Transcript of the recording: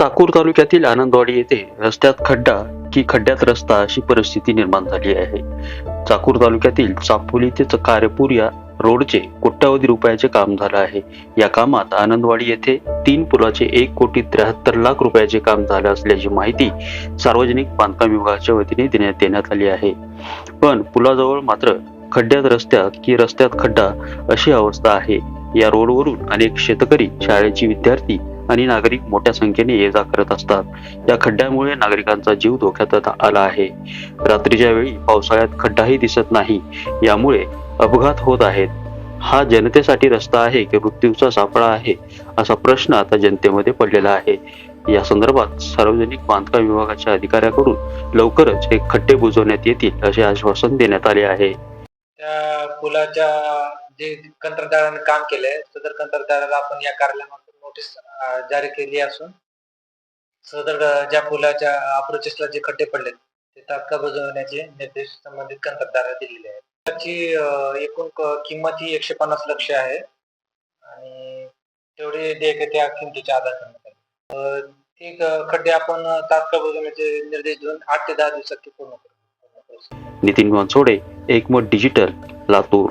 चाकूर तालुक्यातील आनंदवाडी येथे रस्त्यात खड्डा की खड्ड्यात रस्ता अशी परिस्थिती निर्माण झाली आहे. चाकूर तालुक्यातील चापोली ते कारपूर या रोडचे कोट्यावधी रुपयाचे काम झालं आहे. या कामात आनंदवाडी येथे तीन पुलाचे एक कोटी त्र्याहत्तर लाख रुपयाचे काम झालं असल्याची माहिती सार्वजनिक बांधकाम विभागाच्या वतीने देण्यात देण्यात आली आहे. पण पुलाजवळ मात्र खड्ड्यात रस्त्यात की रस्त्यात खड्डा अशी अवस्था आहे. या रोडवरून अनेक शेतकरी शाळेची विद्यार्थी आणि नागरिक मोठ्या संख्येने ये जा करत असतात. या खड्ड्यामुळे नागरिकांचा जीव धोक्यात आला आहे. रात्रीच्या वेळी पावसाळ्यात खड्डाही दिसत नाही. यामुळे अपघात होत आहेत. हा जनतेसाठी रस्ता आहे की मृत्यूचा सापळा आहे असा प्रश्न आता जनतेमध्ये पडलेला आहे. या संदर्भात सार्वजनिक बांधकाम विभागाच्या अधिकाऱ्याकडून लवकरच हे खड्डे बुजवण्यात येतील असे आश्वासन देण्यात आले आहे. त्या पुलाच्या जे कंत्राटदाराने काम केलंय सदर कंत्राटदाराला आपण या कार्यालयामध्ये नोटीस जारी केली असून सदर ज्या पुलाच्या अप्रोचेसला जे खड्डे पडले ते तात्काळ बुजवण्याचे निर्देश संबंधित कंत्राटदाराला दिलेले आहेत. त्याची एकूण किंमत ही एकशे पन्नास लक्ष आहे आणि तेवढी देयके त्या किमतीच्या आधार करण्यात ते खड्डे आपण तात्काळ बुजवण्याचे निर्देश देऊन आठ ते दहा दिवसात ते पूर्ण करू. Nitin Bansode Ekmat digital Latur.